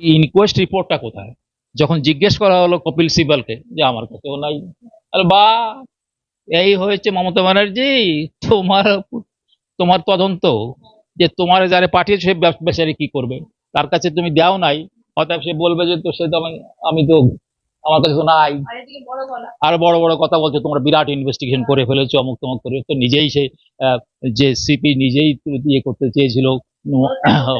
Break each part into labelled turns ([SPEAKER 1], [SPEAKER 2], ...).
[SPEAKER 1] Inquest রিপোর্টটা কোথায়? যখন জিজ্ঞেস করা হলো কপিল সিবালকে যে আমার কাছেও নাই। আরে বা এই হয়েছে মমতা ব্যানার্জি তোমার তোমার তদন্ত যে তোমার যারা পাঠিয়েছে বেচারি কি করবে? তার কাছে তুমি দেও নাই। অতএব সে বলবে যে তো সে তো আমি আমি তো আমার কাছে তো নাই।
[SPEAKER 2] আর বড়
[SPEAKER 1] বড় কথা বলছে তোমরা বিরাট ইনভেস্টিগেশন করে ফেলেছো অমুক তমুক করে। তো নিজেই সে যে সিপি নিজেই ইয়ে করতে চেয়েছিল।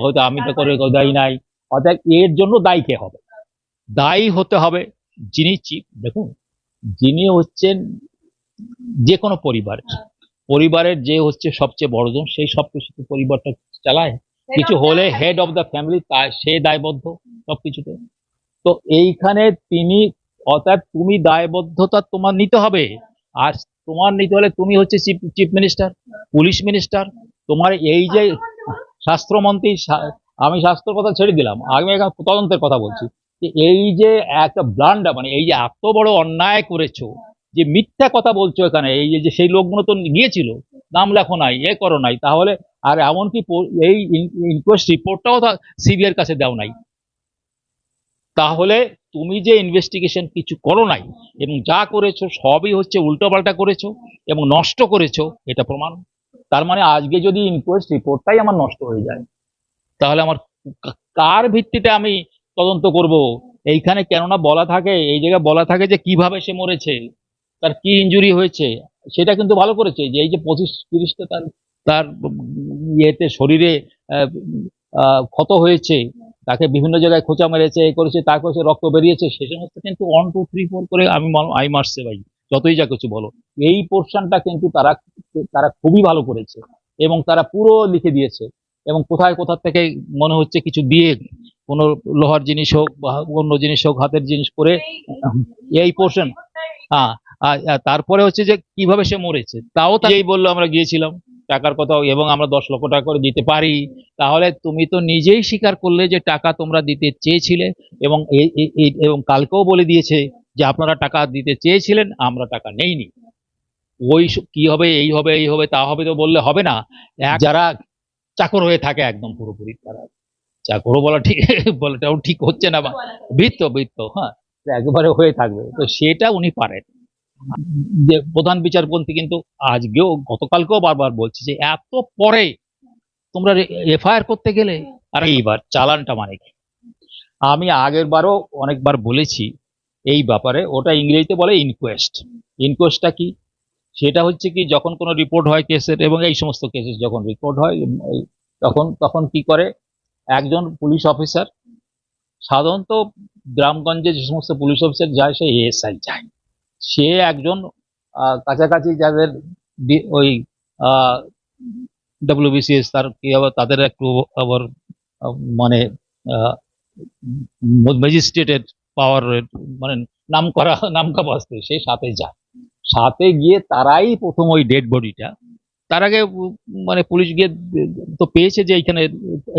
[SPEAKER 1] হয়তো আমি তো করে দেয় নাই। অর্থাৎ এর জন্য দায়ী কে হবে। দায়ী হতে হবে যিনি চিফ দেখুন যিনি হচ্ছেন যে কোনো পরিবারের পরিবারের যে হচ্ছে সবচেয়ে বড়জন সেই সব কিছু তো পরিবারটা চালায়। কিছু হলে হেড অফ দ্য ফ্যামিলি তা সে দায়বদ্ধ সবকিছুতে। তো এইখানে তিনি অর্থাৎ তুমি দায়বদ্ধতা তোমার নিতে হবে। আর তোমার নিতে হলে তুমি হচ্ছে chief chief minister police minister তোমার এই যে স্বাস্থ্যমন্ত্রী আমি স্বাস্থ্যের কথা ছেড়ে দিলাম। আমি এখন তদন্তের কথা বলছি। যে এই যে একটা ব্লান্ডা মানে এই যে এত বড় অন্যায় করেছ, যে মিথ্যা কথা বলছো এখানে, এই যে- সেই লোকগুলো তো গিয়েছিল, নাম লেখো নাই, এ করো নাই, তাহলে আর এমনকি এই ইনকোয়েস্ট রিপোর্টটাও সিবিআইয়ের কাছে দাও নাই। তাহলে তুমি যে ইনভেস্টিগেশন কিছু করো নাই, এবং যা করেছ সবই হচ্ছে উল্টোপাল্টা করেছ, এবং নষ্ট করেছ, এটা প্রমাণ। তার মানে আজকে যদি ইনকোয়েস্ট রিপোর্টটাই আমার নষ্ট হয়ে যায় তাহলে আমার কার ভিত্তিতে আমি তদন্ত করব? এইখানে কেননা বলা থাকে, এই জায়গায় বলা থাকে যে কীভাবে সে মরেছে, তার কি ইনজুরি হয়েছে, সেটা কিন্তু ভালো করেছে যে এই যে পঁচিশ তিরিশটা তার তার ইয়েতে শরীরে ক্ষত হয়েছে, তাকে বিভিন্ন জায়গায় খোঁচা মেরেছে, এ করেছে, তা করেছে, রক্ত বেরিয়েছে, সে সমস্ত কিন্তু ওয়ান টু থ্রি ফোর করে আমি আই মারছে ভাই, যতই যা কিছু বলো। এই পোর্শনটা কিন্তু তারা তারা খুবই ভালো করেছে এবং তারা পুরো লিখে দিয়েছে। এবং কোথায় কোথা থেকে মনে হচ্ছে কিছু দিয়ে কোনো লোহার জিনিস হোক বা অন্য জিনিস হোক, হাতের জিনিস করে এই পোর্শন হ্যাঁ তারপরে হচ্ছে যে কীভাবে সে মরেছে, তাও তাই বলল আমরা গিয়েছিলাম টাকার কথা এবং আমরা দশ লক্ষ টাকা করে দিতে পারি। তাহলে তুমি তো নিজেই স্বীকার করলে যে টাকা তোমরা দিতে চেয়েছিলে এবং এবং কালকেও বলে দিয়েছে যে আপনারা টাকা দিতে চেয়েছিলেন, আমরা টাকা নেইনি। ওই কি হবে, এই হবে এই হবে, তা হবে তো বললে হবে না। যারা চাকর হয়ে থাকে একদম পুরোপুরি। তারা চাকরও বলা ঠিক বলাটাও ঠিক হচ্ছে না বা বৃত্ত বৃত্ত হ্যাঁ একেবারে হয়ে থাকবে। তো সেটা উনি পারেন। যে প্রধান বিচারপতি কিন্তু আজকেও গতকালকেও বারবার বলছে যে এত পরে তোমরা এফআইআর করতে গেলে আর এইবার চালানটা মানে কি? আমি আগের বারও অনেকবার বলেছি এই ব্যাপারে ওটা ইংরেজিতে বলে ইনকোয়েস্ট ইনকোয়েস্টটা কি? সেটা হচ্ছে কি, যখন কোনো রিপোর্ট হয় কেসের এবং এই সমস্ত কেসের যখন রিপোর্ট হয় তখন তখন কি করে? একজন পুলিশ অফিসার সাধারণত গ্রামগঞ্জে যে সমস্ত পুলিশ অফিসার যায় সে এএসআই যায়। সে একজন কাছাকাছি যাদের ওই ডব্লিউবিসিএস তার কি আবার তাদের একটু আবার মানে ম্যাজিস্ট্রেটের পাওয়ার মানে নাম করা নাম কাপাস্তে সে সাথে যায়। সাথে গিয়ে তারাই প্রথম ওই ডেড বডিটা তার আগে মানে পুলিশ গিয়ে তো পেয়েছে যে এইখানে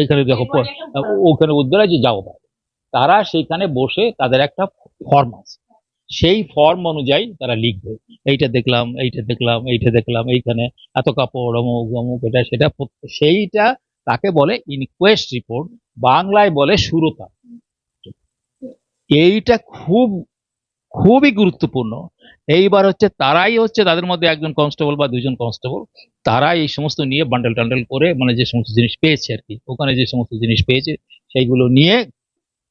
[SPEAKER 1] এইখানে দেখো ওখানে উদ্ধার আছে যাও তারা সেইখানে বসে তাদের একটা ফর্ম আছে। সেই ফর্ম অনুযায়ী তারা লিখবে। এইটা দেখলাম এইটা দেখলাম এইটা দেখলাম এইখানে এত কাপড় অমুক অমুক এটা সেটা সেইটা তাকে বলে ইনকোয়েস্ট রিপোর্ট বাংলায় বলে সুরতা। এইটা খুব খুবই গুরুত্বপূর্ণ। এইবার হচ্ছে তারাই হচ্ছে তাদের মধ্যে একজন কনস্টেবল বা দুজন কনস্টেবল তারা এই সমস্ত নিয়ে বান্ডেল টান্ডেল করে মানে যে সমস্ত জিনিস পেয়েছে আর কি, ওখানে যে সমস্ত জিনিস পেয়েছে সেইগুলো নিয়ে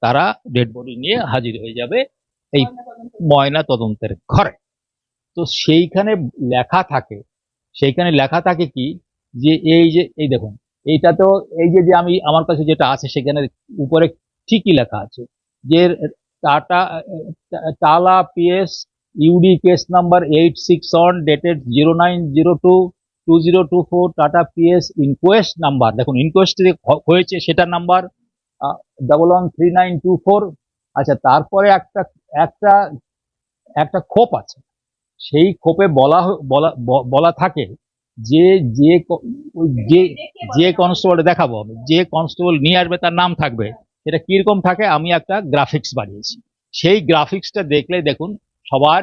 [SPEAKER 1] তারা ডেড বডি নিয়ে হাজির হয়ে যাবে এই ময়না তদন্তের ঘরে। তো সেইখানে লেখা থাকে, সেইখানে লেখা থাকে কি যে এই যে, এই দেখুন এইটা তো এই যে যে আমি আমার কাছে যেটা আছে সেখানে উপরে ঠিকই লেখা আছে যে Tata, Tala, PS UD case number eight six one dated zero nine zero two two zero two four Tata PS inquest number দেখুন ইনকোয়েস্ট হয়েছে সেটার number double one three nine two four আচ্ছা তারপরে একটা একটা একটা খোপ আছে। সেই খোপে বলা বলা বলা থাকে যে যে যে যে কনস্টেবল দেখাবো আমি, যে কনস্টেবল নিয়ে আসবে তার নাম থাকবে এটা কীরকম থাকে, আমি একটা গ্রাফিক্স বানিয়েছি। সেই গ্রাফিক্সটা দেখলে দেখুন সবার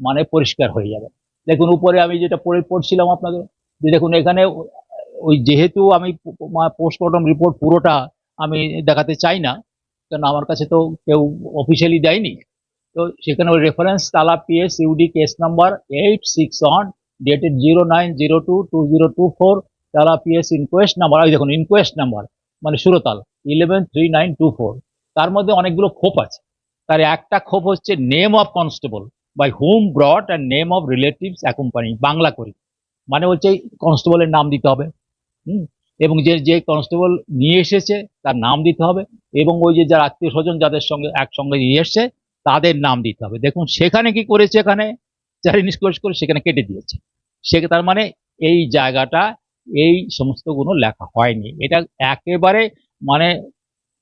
[SPEAKER 1] মানে পরিষ্কার হয়ে যাবে। দেখুন, উপরে আমি যেটা পড়ে পড়ছিলাম আপনাদের, যে দেখুন, এখানে ওই যেহেতু আমি পোস্টমর্টম রিপোর্ট পুরোটা আমি দেখাতে চাই না কারণ আমার কাছে তো কেউ অফিসিয়ালি দেয়নি। তো সেখানে ওই reference Tala PS UD case number eight six one dated zero nine zero two two zero two four Tala PS inquest number ওই দেখুন ইনকোয়েস্ট নাম্বার মানে সুরতাল eleven three nine two four তার মধ্যে অনেকগুলো খোপ আছে। তার একটা খোপ হচ্ছে name of constable by whom brought and name of relatives accompany Bangla করি। মানে হচ্ছে কনস্টেবলের নাম দিতে হবে। হুম? এবং যে যে কনস্টেবল নিয়ে এসেছে, তার নাম দিতে হবে। এবং ওই যে যার আত্মীয় স্বজন যাদের সঙ্গে, একসঙ্গে নিয়ে এসছে, তাদের নাম দিতে হবে। দেখুন, সেখানে কি করেছে এখানে? যারা ইনস্কোয়েস্ট করে, সেখানে কেটে দিয়েছে। সে, তার মানে এই জায়গাটা, এই সমস্তগুলো লেখা হয়নি। এটা একেবারে মানে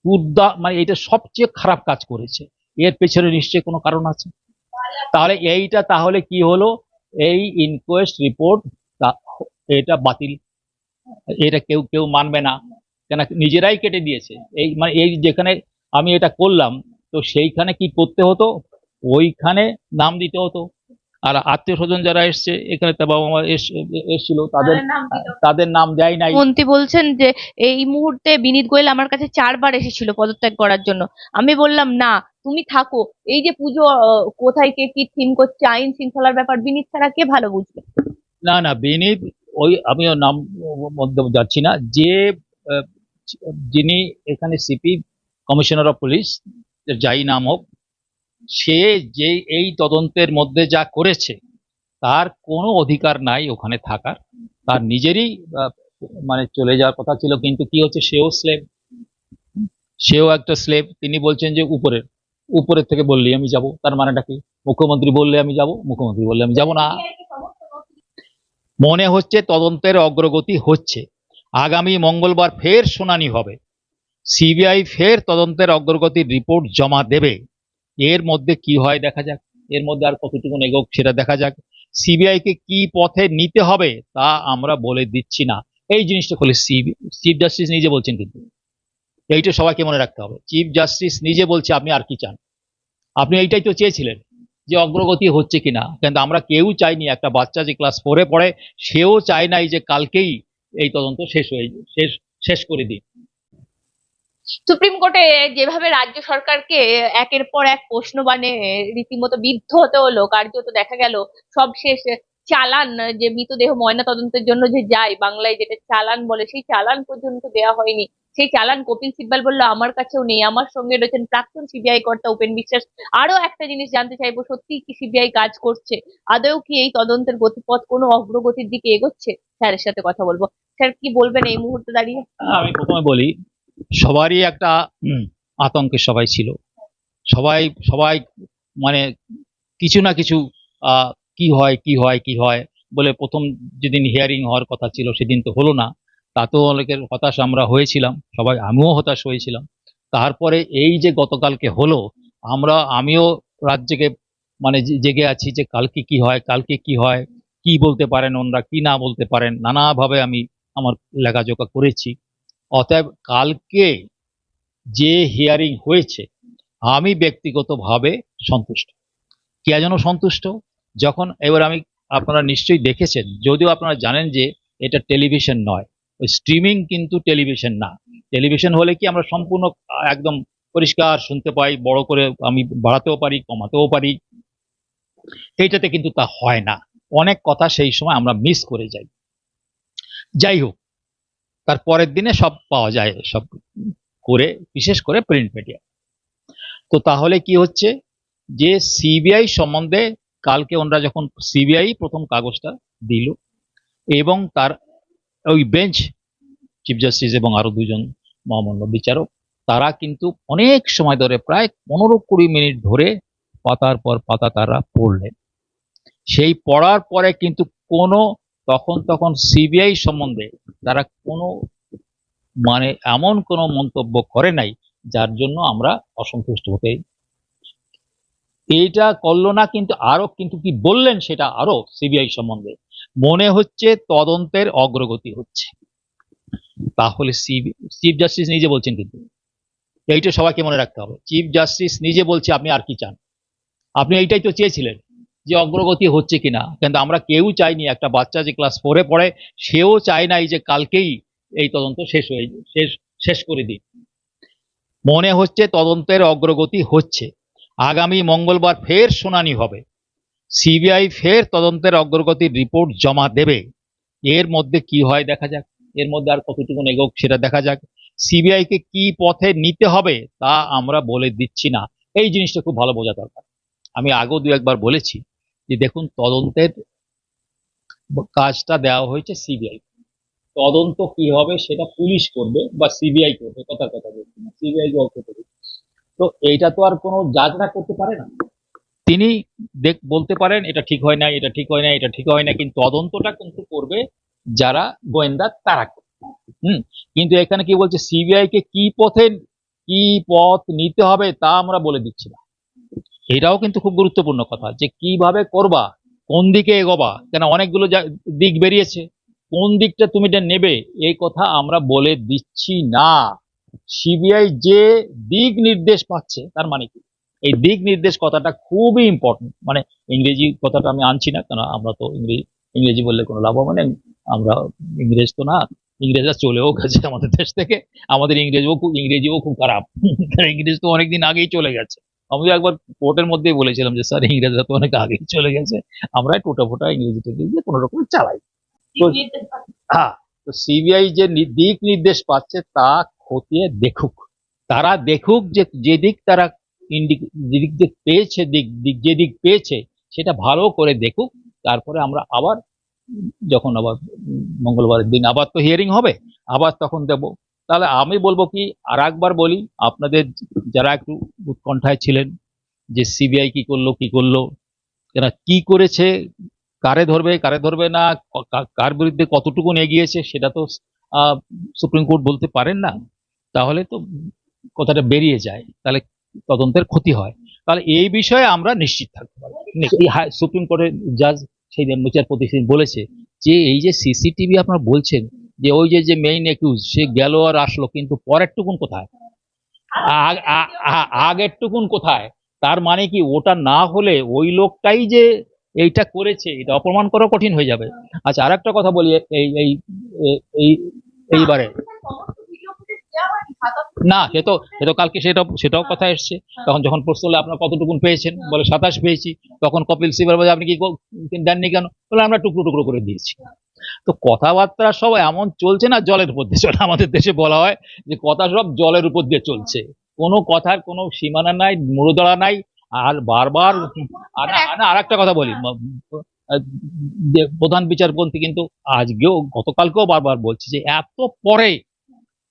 [SPEAKER 1] উদ্দা মানে এটা সবচেয়ে খারাপ কাজ করেছে। এর পেছনে নিশ্চয়ই কোনো কারণ আছে। তাহলে এইটা তাহলে কি হলো? এই ইনকোয়েস্ট রিপোর্ট এটা বাতিল। এটা কেউ কেউ মানবে না। কেন নিজেরাই কেটে দিয়েছে। এই মানে এই যেখানে আমি এটা করলাম তো সেইখানে কি করতে হতো? ওইখানে নাম দিতে হতো। আর আত্মীয় স্বজন যারা এসছে এখানে তার বাবা মা এস- এসছিল তাদের তাদের নাম দেয় নাই।
[SPEAKER 2] মন্ত্রী বলছেন যে এই মুহূর্তে বিনীত গোয়েল আমার কাছে চারবার এসেছিল পদত্যাগ করার জন্য। আমি বললাম না তুমি থাকো। এই যে পুজো কোথায় কে কি থিম করছে, আইন শৃঙ্খলার ব্যাপার, বিনীত ছাড়া কে ভালো বুঝবে?
[SPEAKER 1] না না, বিনীত, ওই আমি ওর নাম মধ্যে যাচ্ছি না। যে যিনি এখানে সিপি কমিশনার অফ পুলিশ যাই নাম হোক, সে যে এই তদন্তের মধ্যে যা করেছে, তার কোনো অধিকার নাই ওখানে থাকার। তার নিজেরই মানে চলে যাওয়ার কথা ছিল, কিন্তু কি হচ্ছে, সেও স্লেভ সেও একটা স্লেব তিনি বলছেন যে উপরের। উপরের থেকে বললেই আমি যাব। তার মানেটা কি? মুখ্যমন্ত্রী বললে আমি যাব, মুখ্যমন্ত্রী বললে আমি যাব না। মনে হচ্ছে তদন্তের অগ্রগতি হচ্ছে। আগামী মঙ্গলবার ফের শুনানি হবে। সিবিআই ফের তদন্তের অগ্রগতির রিপোর্ট জমা দেবে। এর মধ্যে কি হয় দেখা যাক। এর মধ্যে আর কতটুকু এগোক সেটা দেখা যাক। সিবিআই কে পথে নিতে হবে তা আমরা বলে দিচ্ছি না। এই জিনিসটা হলে চিফ জাস্টিস নিজে বলছেন কিন্তু। এইটা সবাইকে মনে রাখতে হবে। চিফ জাস্টিস নিজে বলছে, আপনি আর কি চান? আপনি এইটাই তো চেয়েছিলেন যে অগ্রগতি হচ্ছে কিনা। কিন্তু আমরা কেউ চাইনি, একটা বাচ্চা যে ক্লাস ফোরে পড়ে, সেও চায় নাই যে কালকেই এই তদন্ত শেষ হয়ে, শেষ শেষ করে দিই
[SPEAKER 2] সুপ্রিম কোর্টে যেভাবে রাজ্য সরকারকে একের পর এক প্রশ্ন মানে রীতিমতো বিদ্ধ হতে হলো, কার্যত দেখা গেল, সব শেষ। চালান, যে মৃতদেহ ময়না তদন্তের জন্য যে যায়, বাংলায় যেটা চালান বলে, সেই চালান পর্যন্ত দেওয়া হয়নি। সেই চালান কপিল সিব্বাল বলল আমার কাছেও নেই। আমার সঙ্গে রয়েছেন প্রাক্তন সিবিআই কর্তা উপেন বিশ্বাস। আরও একটা জিনিস জানতে চাইব সত্যি কি সিবিআই কাজ করছে? আদৌ কি এই তদন্তের গতিপথ কোনো অগ্রগতির দিকে এগোচ্ছে? স্যারের সাথে কথা বলব। স্যার কি বলবেন এই মুহূর্তে দাঁড়িয়ে?
[SPEAKER 1] আমি প্রথমে বলি সবারই একটা উম, আতঙ্কে সবাই ছিল। সবাই সবাই মানে কিছু না কিছু কি হয় কি হয় কি হয় বলে প্রথম যেদিন হিয়ারিং হওয়ার কথা ছিল সেদিন তো হলো না। তাতেও অনেকের হতাশ আমরা হয়েছিলাম, সবাই আমিও হতাশ হয়েছিলাম। তারপরে এই যে গতকালকে হলো, আমরা, আমিও রাত জেগে মানে জেগে আছি যে কালকে কি হয়, কালকে কি হয়, কি বলতে পারেন ওনারা, কি না বলতে পারেন, নানাভাবে আমি আমার লেখাজোকা করেছি। অতএব কালকে যে হিয়ারিং হয়েছে, আমি ব্যক্তিগতভাবে সন্তুষ্ট। কে যেন সন্তুষ্ট? যখন, এবার আমি, আপনারা নিশ্চয়ই দেখেছেন, যদিও আপনারা জানেন যে এটা টেলিভিশন নয় ওই স্ট্রিমিং কিন্তু টেলিভিশন না। টেলিভিশন হলে কি আমরা সম্পূর্ণ, একদম পরিষ্কার শুনতে পাই, বড় করে আমি বাড়াতেও পারি, কমাতেও পারি। এইটাতে কিন্তু তা হয় না। অনেক কথা সেই সময় আমরা মিস করে যাই। যাই হোক, তার পরের দিনে সব পাওয়া যায়, সব করে, বিশেষ করে প্রিন্ট মিডিয়া তো তাহলে কি হচ্ছে? যে সিবিআই সম্বন্ধে কালকে ওনারা যখন সিবিআই প্রথম কাগজটা দিল এবং তার ওই বেঞ্চ চিফ জাস্টিস এবং আরও দুজন মহামান্য বিচারক, তারা কিন্তু অনেক সময় ধরে প্রায় পনেরো কুড়ি মিনিট ধরে পাতার পর পাতা তারা পড়লেন। সেই পড়ার পরে কিন্তু কোনো তখন তখন সিবিআই সম্বন্ধে তারা কোনো মানে এমন কোনো মন্তব্য করে নাই, যার জন্য আমরা অসন্তুষ্ট হতে এইটা করল না, কিন্তু আরও কিন্তু কি বললেন সেটা আরও সিবিআই সম্বন্ধে। মনে হচ্ছে তদন্তের অগ্রগতি হচ্ছে। তাহলে চিফ জাস্টিস নিজে বলছেন কিন্তু। এইটা সবাইকে মনে রাখতে হবে। চিফ জাস্টিস নিজে বলছে, আপনি আর কি চান? আপনি এইটাই তো চেয়েছিলেন যে অগ্রগতি হচ্ছে কিনা। কিন্তু আমরা কেউ চাইনি, একটা বাচ্চা যে ক্লাস ফোরে পড়ে, সেও চায় নাই যে কালকেই এই তদন্ত শেষ হয়ে, শেষ শেষ করে দিই মনে হচ্ছে তদন্তের অগ্রগতি হচ্ছে। আগামী মঙ্গলবার ফের শুনানি হবে। সিবিআই ফের তদন্তের অগ্রগতির রিপোর্ট জমা দেবে। এর মধ্যে কি হয় দেখা যাক। এর মধ্যে আর কতটুকু এগোক সেটা দেখা যাক। সিবিআই কে পথে নিতে হবে তা আমরা বলে দিচ্ছি না। এই জিনিসটা খুব ভালো বোঝা দরকার। আমি আগেও দু একবার বলেছি যে দেখুন, তদন্তের কাজটা দেওয়া হয়েছে সিবিআই। তদন্ত কি হবে সেটা পুলিশ করবে বা সিবিআই করবে, কথার কথা বলছি না। সিবিআই তো এইটা তো আর কোনো জাজরা করতে পারে না। তিনি দেখ, বলতে পারেন, এটা ঠিক হয় না এটা ঠিক হয় না এটা ঠিক হয় না কিন্তু তদন্তটা কিন্তু করবে যারা গোয়েন্দা তারা। হুম? কিন্তু এখানে কি বলছে, সিবিআই কে কি পথে, কি পথ নিতে হবে তা আমরা বলে দিচ্ছি না। এটাও কিন্তু খুব গুরুত্বপূর্ণ কথা যে কীভাবে করবা, কোন দিকে এগোবা, কেন অনেকগুলো দিক বেরিয়েছে। কোন দিকটা তুমি এটা নেবে, এই কথা আমরা বলে দিচ্ছি না। সিবিআই যে দিক নির্দেশ পাচ্ছে, তার মানে কি? এই দিক নির্দেশ কথাটা খুবই ইম্পর্টেন্ট মানে ইংরেজি কথাটা আমি আনছি না কেন আমরা তো ইংরেজি ইংরেজি বললে কোনো লাভ হবে না আমরা ইংরেজ তো না ইংরেজরা চলেও গেছে আমাদের দেশ থেকে আমাদের ইংরেজিও খুব ইংরেজিও খুব খারাপ। ইংরেজ তো অনেকদিন আগেই চলে গেছে। আমি তো একবার কোর্টের মধ্যেই বলেছিলাম যে স্যার ইংরেজরা তো অনেক আগেই চলে গেছে আমরা টোটা ফোটা ইংরেজিটাকে দিয়ে কোনো রকম চালাই। তো- হ্যাঁ তো সিবিআই যে দিক নির্দেশ পাচ্ছে তা খতিয়ে দেখুক। তারা দেখুক যে যে দিক তারা ইন্ডি- যে দিক পেয়েছে, দিক দিক, যে দিক পেয়েছে, সেটা ভালো করে দেখুক। তারপরে আমরা আবার, যখন আবার মঙ্গলবারের দিন আবার তো হিয়ারিং হবে, আবার তখন দেব। তাহলে আমি বলব কি, আর একবার বলি, আপনাদের যারা একটু উৎকণ্ঠায় ছিলেন, যে সিবিআই কি করল কি করল, এরা কি করেছে, কারে ধরবে কারে ধরবে না কার বিরুদ্ধে কতটুকু এগিয়েছে, সেটা তো সুপ্রিম কোর্ট বলতে পারেন না, তাহলে তো কথাটা বেরিয়ে যায়। তাহলে তদন্তের ক্ষতি হয়। তাহলে এই বিষয়ে আমরা নিশ্চিত থাকতে পারি সুপ্রিম কোর্টের জাজ সেই বিচারপতি বলেছে যে এই যে সিসিটিভি আপনারা বলছেন যে ওই যে যে মেইন একিউজ সে গেল আর আসলো, কিন্তু পরের টুকুন কোথায় আগের টুকুন কোথায়? তার মানে কি ওটা না হলে ওই লোকটাই যে এইটা করেছে, এটা অপমান করা কঠিন হয়ে যাবে। আচ্ছা আর একটা কথা বলি এই এই এইবারে। না সে তো সে তো কালকে সেটা সেটাও কথা এসছে। তখন যখন প্রশ্ন হলো আপনার কতটুকুন পেয়েছেন? বলে সাতাশ পেয়েছি। তখন কপিল সিবাল বলে আপনি কি দেননি কেন বলে আমরা টুকরো টুকরো করে দিয়েছি। তো কথাবার্তা সব এমন চলছে না জলের উপর দিয়ে চলে আমাদের দেশে বলা হয় যে কথা সব জলের উপর দিয়ে চলছে। কোনো কথার কোনো সীমানা নাই মূলদড়া নাই আর বারবার আর একটা কথা বলি প্রধান বিচারপতি কিন্তু আজকেও গতকালকেও বারবার বলছে যে এত পরে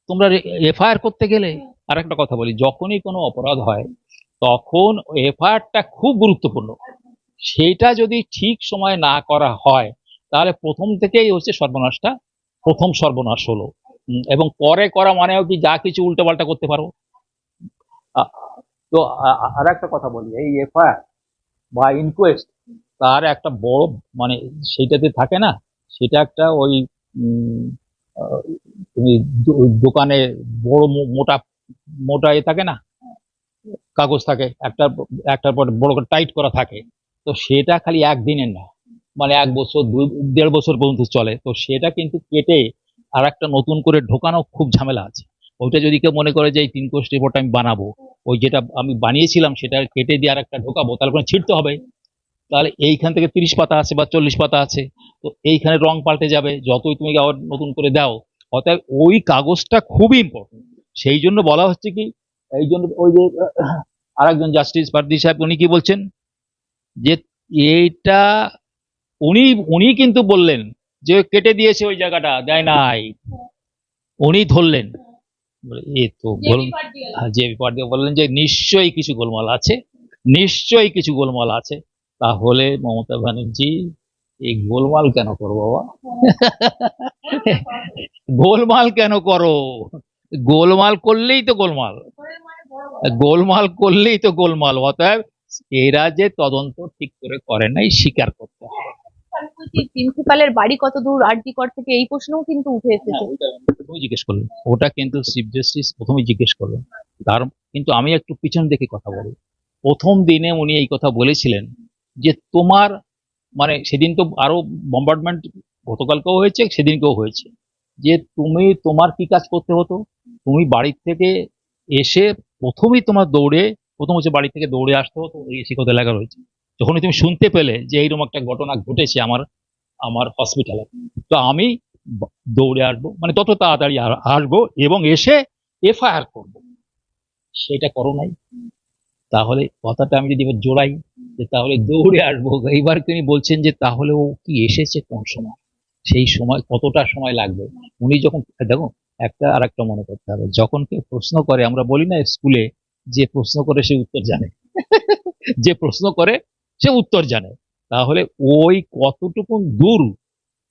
[SPEAKER 1] তোমরা এফআইআর করতে গেলে আর একটা কথা বলি, যখনই কোনো অপরাধ হয়, তখন এফআইআরটা খুব গুরুত্বপূর্ণ। সেটা যদি ঠিক সময় না করা হয়, তাহলে প্রথম থেকেই হচ্ছে সর্বনাশটা, প্রথম সর্বনাশ হলো। এবং পরে করা মানেও কি, যা কিছু উল্টোপাল্টা করতে পারো। তো আর একটা কথা বলি, এই এফআইআর বা ইনকোয়েস্ট তার একটা বড় মানে সেইটাতে থাকে না, সেটা একটা ওই তুমি দোকানে বড় মোটা মোটা এ থাকে না? কাগজ থাকে একটা একটার পর বড় করে টাইট করা থাকে। তো সেটা খালি একদিনের না। মানে এক বছর দেড় বছর পর্যন্ত চলে। তো সেটা কিন্তু কেটে আর একটা নতুন করে ঢোকানো খুব ঝামেলা আছে। ওইটা যদি কেউ মনে করে যে এই তিন কোষ রিপোর্ট আমি বানাবো, ওই যেটা আমি বানিয়েছিলাম সেটা কেটে দিয়ে আর একটা ঢোকাবো, তাহলে ছিঁড়তে হবে। তাহলে এইখান থেকে তিরিশ পাতা আছে বা চল্লিশ পাতা আছে। তো এইখানে রং পাল্টে যাবে যতই তুমি আবার নতুন করে দাও। অতএব ওই কাগজটা খুবই ইম্পর্টেন্ট সেই জন্য বলা হচ্ছে কি এই জন্য ওই যে আর একজন জাস্টিস পার্দি সাহেব উনি কি বলছেন? যে এইটা উনি উনি কিন্তু বললেন যে কেটে দিয়েছে ওই জায়গাটা দেয় নাই। উনি ধরলেন। এ তো গোল হ্যাঁ, যে পার্টি বললেন যে নিশ্চয়ই কিছু গোলমাল আছে নিশ্চয়ই কিছু গোলমাল আছে। তাহলে মমতা ব্যানার্জি এই গোলমাল কেন করো বাবা? গোলমাল কেন করো? গোলমাল করলেই তো গোলমাল। গোলমাল করলেই তো গোলমাল। অতএব এরা যে তদন্ত ঠিক করে করে নাই স্বীকার করতে হবে।
[SPEAKER 2] প্রিন্সিপালের বাড়ি কত দূর আরজিকর থেকে এই প্রশ্নও কিন্তু উঠে
[SPEAKER 1] হ্যাঁ,
[SPEAKER 2] এসেছে
[SPEAKER 1] ওইটা জিজ্ঞেস করলেন। ওটা কিন্তু চিফ জাস্টিস প্রথমে জিজ্ঞেস করলেন। তার কিন্তু আমি একটু পিছন দেখে কথা বলি। প্রথম দিনে উনি এই কথা বলেছিলেন। যে তোমার মানে সেদিন তো আরও বম্বার্ডমেন্ট গতকালকেও হয়েছে, সেদিনকেও হয়েছে। যে তুমি, তোমার কি কাজ করতে হতো? তুমি বাড়ির থেকে এসে প্রথমেই তোমার দৌড়ে, প্রথম হচ্ছে বাড়ি থেকে দৌড়ে আসতে হতো এই শিক্ষক এলাকা রয়েছে। যখনই তুমি শুনতে পেলে যে এইরকম একটা ঘটনা ঘটেছে আমার আমার হসপিটালে তো আমি দৌড়ে আসব মানে তত তাড়াতাড়ি আসব এবং এসে এফআইআর করব। সেটা করো নাই। তাহলে কথাটা আমি যদি জোড়াই যে তাহলে দৌড়ে আসব। এইবার তিনি বলছেন যে, তাহলে ও কি এসেছে কোন সময়? সেই সময় কতটা সময় লাগবে? উনি যখন দেখো একটা আর একটা মনে করতে হবে। যখন কেউ প্রশ্ন করে, আমরা বলি না স্কুলে, যে প্রশ্ন করে সে উত্তর জানে। যে প্রশ্ন করে, সে উত্তর জানে। তাহলে ওই কতটুকু দূর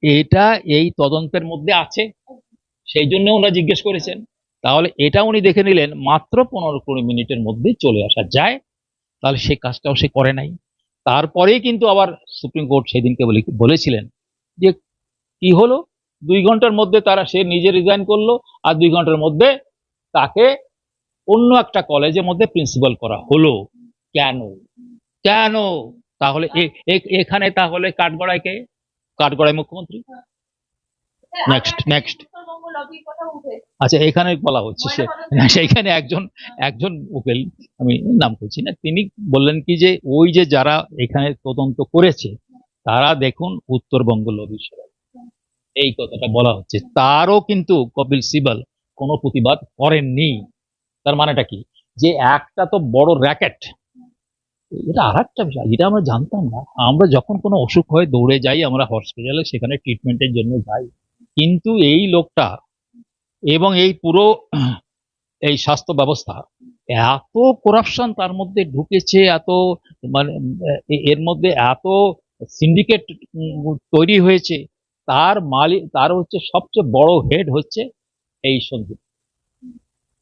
[SPEAKER 1] এটা এই তদন্তের মধ্যে আছে? সেই জন্য ওনারা জিজ্ঞেস করেছেন। তাহলে এটা উনি দেখে নিলেন, মাত্র পনেরো কুড়ি মিনিটের মধ্যে চলে আসা যায়। তাহলে সে কাজটাও সে করে নাই। তারপরেই কিন্তু আবার সুপ্রিম কোর্ট সেদিনকে বলে- বলেছিলেন যে, কি হলো? দুই ঘণ্টার মধ্যে তারা, সে নিজে রিজাইন করল আর দুই ঘণ্টার মধ্যে তাকে অন্য একটা কলেজের মধ্যে প্রিন্সিপাল করা হলো। কেন? কেন? তাহলে এখানে তাহলে কাঠগড়ায় কে কাঠগড়ায় মুখ্যমন্ত্রী?
[SPEAKER 2] লবির কথা উঠে।
[SPEAKER 1] আচ্ছা এখানে বলা হচ্ছে সে না, সেইখানে একজন একজন উকিল আমি নাম করছি না তিনি বললেন কি যে ওই যে যারা এখানে তদন্ত করেছে তারা দেখুন উত্তরবঙ্গ লবি এই কথাটা বলা হচ্ছে। তারও কিন্তু কপিল সিবাল কোনো প্রতিবাদ করেননি। তার মানেটা কি? যে একটা তো বড় র্যাকেট এটা আর একটা বিষয় যেটা আমরা জানতাম না। আমরা যখন কোনো অসুখ হয় দৌড়ে যাই আমরা হসপিটালে সেখানে ট্রিটমেন্টের জন্য যাই। কিন্তু এই লোকটা এবং এই পুরো এই স্বাস্থ্য ব্যবস্থা এত করাপশন তার মধ্যে ঢুকেছে, এত মানে এর মধ্যে এত সিন্ডিকেট তৈরি হয়েছে, তার মালিক তার হচ্ছে সবচেয়ে বড় হেড হচ্ছে এই সন্দীপ।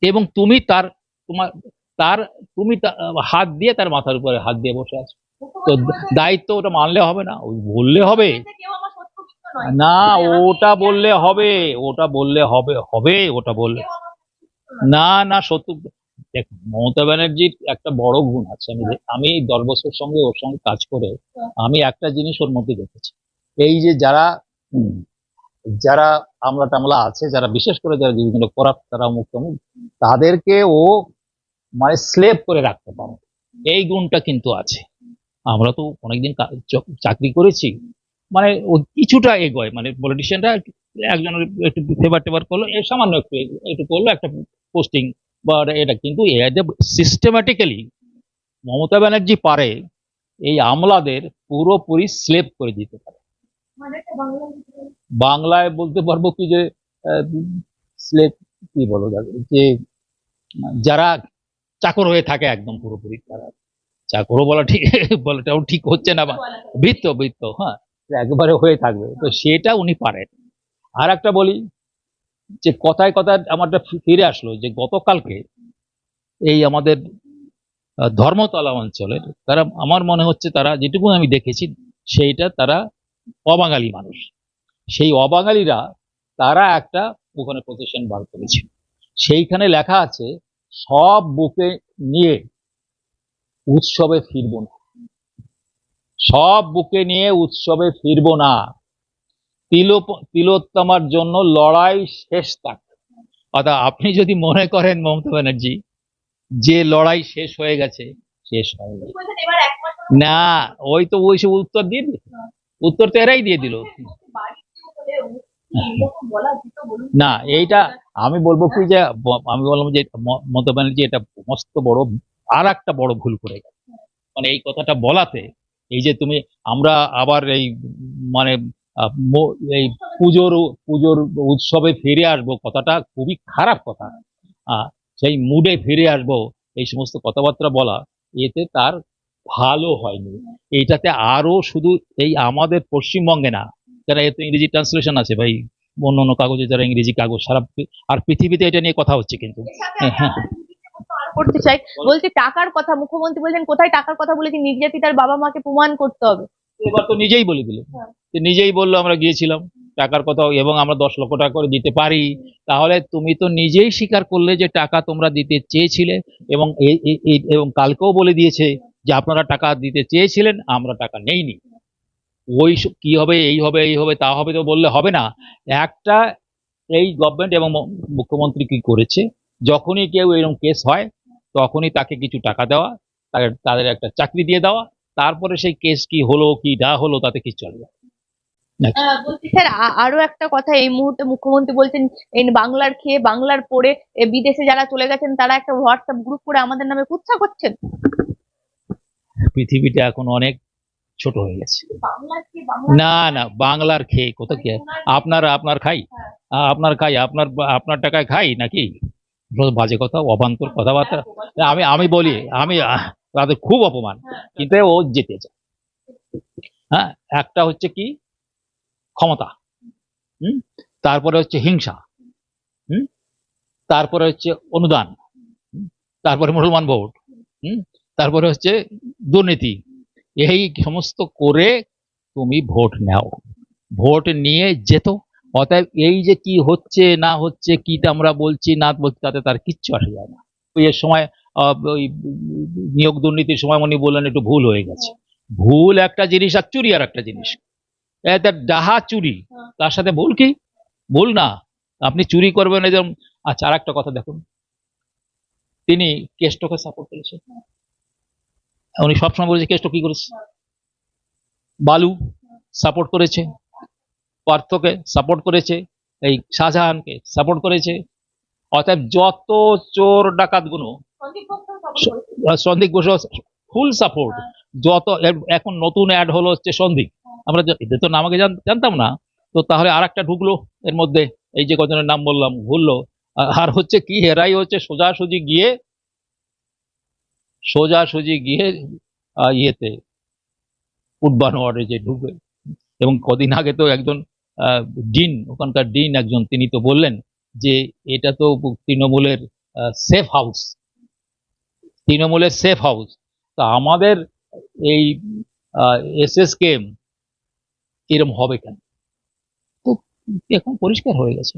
[SPEAKER 1] এবং তুমি তার, তোমার, তার, তুমি হাত দিয়ে তার মাথার উপরে হাত দিয়ে বসে আছো। তো দায়িত্ব ওটা মানলে হবে না বললে হবে
[SPEAKER 2] কেউ আমার শত্রুমিত্র নয়
[SPEAKER 1] না ওটা বললে হবে ওটা বললে হবে হবে ওটা বললে। না না সত্য। দেখ মমতা ব্যানার্জির একটা বড় গুণ আছে। আমি আমি দশ বছর সঙ্গে ওর সঙ্গে কাজ করে আমি একটা জিনিস ওর মধ্যে দেখেছি। এই যে যারা যারা আমলা টামলা আছে যারা বিশেষ করে যারা বিভিন্ন করাপ্ট তারা অমুক তমুক তাদেরকে ও মানে স্লেভ করে রাখতে পারে। এই গুণটা কিন্তু আছে। আমরা তো অনেকদিন চাকরি করেছি। মানে কিছুটা এগোয় মানে পলিটিশিয়ানরা একজনের একটু ফেভার টেভার করল, এ সামান্য একটু একটু করল একটা পোস্টিং বা এটা, কিন্তু সিস্টেম্যাটিক্যালি মমতা ব্যানার্জি পারে, এই আমলাদের পুরোপুরি স্লেপ করে দিতে পারে। বাংলায় বলতে পারব কি যে স্লেপ কি বলো যে যারা চাকর হয়ে থাকে একদম পুরোপুরি, তারা চাকরও বলা ঠিক, বলাটাও ঠিক হচ্ছে না বৃত্ত বৃত্ত হ্যাঁ। একবারে হয়ে থাকবে। তো সেটা উনি পারেন। আর একটা বলি, যে কথায় কথায় আমারটা ফিরে আসলো, যে গতকালকে এই আমাদের ধর্মতলা অঞ্চলের, তারা, আমার মনে হচ্ছে তারা যেটুকু আমি দেখেছি, সেইটা তারা অবাঙালি মানুষ। সেই অবাঙালিরা, তারা একটা ওখানে প্রতিষ্ঠান বার করেছে। সেইখানে লেখা আছে, সব বুকে নিয়ে উৎসবে ফিরবো না। সব বুকে নিয়ে উৎসবে ফিরবো না। তিলোত্তমার জন্য লড়াই শেষ থাক। অর্থাৎ আপনি যদি মনে করেন মমতা ব্যানার্জি যে লড়াই শেষ হয়ে গেছে শেষ
[SPEAKER 2] এবার একমাত্র
[SPEAKER 1] না ওই তো ওই উত্তর দিয়ে দিল। উত্তর তো এরাই দিয়ে দিল। না এইটা আমি বলব কি যে আমি বললাম যে মমতা ব্যানার্জি এটা মস্ত বড় আর একটা বড় ভুল করে গেছে মানে এই কথাটা বলাতে এই যে তুমি, আমরা আবার এই মানে এই পুজোর পুজোর উৎসবে ফিরে আসব। কথাটা খুবই খারাপ কথা। সেই মুডে ফিরে আসব, এই সমস্ত কথাবার্তা বলা, এতে তার ভালো হয়নি। এইটাতে আরও শুধু এই আমাদের পশ্চিমবঙ্গে না, যারা এতে ইংরেজি ট্রান্সলেশন আছে ভাই, অন্য অন্য কাগজে যারা ইংরেজি কাগজ, সারা আর পৃথিবীতে এটা নিয়ে কথা হচ্ছে কিন্তু।
[SPEAKER 2] এর করতে চাই। বলছে টাকার কথা মুখ্যমন্ত্রী বলছেন কোথায় টাকার কথা বলেছি? নির্যাতিতার বাবা মাকে প্রমাণ করতে হবে।
[SPEAKER 1] এবার তো নিজেই বলে দিল।
[SPEAKER 2] হ্যাঁ।
[SPEAKER 1] নিজেই বলল আমরা গিয়েছিলাম টাকার কথা এবং আমরা দশ লক্ষ টাকা করে দিতে পারি। তাহলে তুমি তো নিজেই স্বীকার করলে যে টাকা তোমরা দিতে চেয়েছিলে এবং এবং কালকেও বলে দিয়েছে যে আপনারা টাকা দিতে চেয়েছিলেন আমরা টাকা নেইনি। ওই কি হবে এই হবে এই হবে তা হবে তো বললে হবে না। একটা এই গভর্নমেন্ট এবং মুখ্যমন্ত্রী কি করেছে? যখনই কেউ এরকম কেস হয় তখনই তাকে কিছু টাকা দেওয়া তাকে তাদের একটা চাকরি দিয়ে দেওয়া তারপরে সেই কেস কি হলো কি না হলো তাতে কি চলবে
[SPEAKER 2] আহ, বলছি স্যার আরও একটা কথা এই মুহূর্তে মুখ্যমন্ত্রী বলছেন বাংলার খেয়ে বাংলার পড়ে বিদেশে যারা চলে গেছেন তারা একটা হোয়াটসঅ্যাপ গ্রুপ করে আমাদের নামে কুৎসা করছেন।
[SPEAKER 1] পৃথিবীটা এখন অনেক ছোট হয়ে গেছে। না না বাংলার খেয়ে কত কি? আপনার আপনার খাই? আপনার খাই আপনার আপনার টাকায় খাই নাকি? বাজে কথা অবান্তর কথাবার্তা। আমি আমি বলি আমি তাদের খুব অপমান কিন্তু ও যেতে চায় হ্যাঁ একটা হচ্ছে কি? ক্ষমতা। হুম? তারপরে হচ্ছে হিংসা। হুম? তারপরে হচ্ছে অনুদান? তারপরে মুসলমান ভোট। হুম? তারপরে হচ্ছে দুর্নীতি। এই সমস্ত করে তুমি ভোট নাও। ভোট নিয়ে যেত। অতএব এই যে কি হচ্ছে, না হচ্ছে, কি আমরা বলছি, না বলছি, তাতে তার কিচ্ছু আসে যায় না। এর সময় ওই নিয়োগ দুর্নীতির সময় উনি বললেন, একটু ভুল হয়ে গেছে। ভুল একটা জিনিস আর চুরি আর একটা জিনিস। এটা ডাহা চুরি, তার সাথে ভুল কি? ভুল না। আপনি চুরি করবেন এরকম আচ্ছা আর একটা কথা দেখুন। তিনি কেষ্টকে সাপোর্ট করেছেন উনি সবসময় বলেছে, কেষ্ট কি করেছে? বালু সাপোর্ট করেছে। পার্থকে সাপোর্ট করেছে এই শাহজাহানকে সাপোর্ট করেছে। অতএব যত চোর ডাকাতগুলো সন্দীপ ঘোষ ফুল সাপোর্ট যত এখন নতুন অ্যাড হলো হচ্ছে সন্দীপ। আমরা যা- এদের তো নাম আগে জান- জানতাম না। তো তাহলে আর একটা ঢুকলো এর মধ্যে এই যে কজনের নাম বললাম ভুললো। আর হচ্ছে কি এরাই হচ্ছে সোজাসুজি গিয়ে সোজাসুজি গিয়ে ইয়েতে উডবান ওয়ার্ডে যে ঢুকবে। এবং কদিন আগে তো একজন ডিন ওখানকার ডিন একজন, তিনি তো বললেন যে এটা তো তৃণমূলের সেফ হাউস তৃণমূলের সেফ হাউস তা আমাদের এই এস এস কেম এরম হবে কেন? তো এখন পরিষ্কার হয়ে গেছে।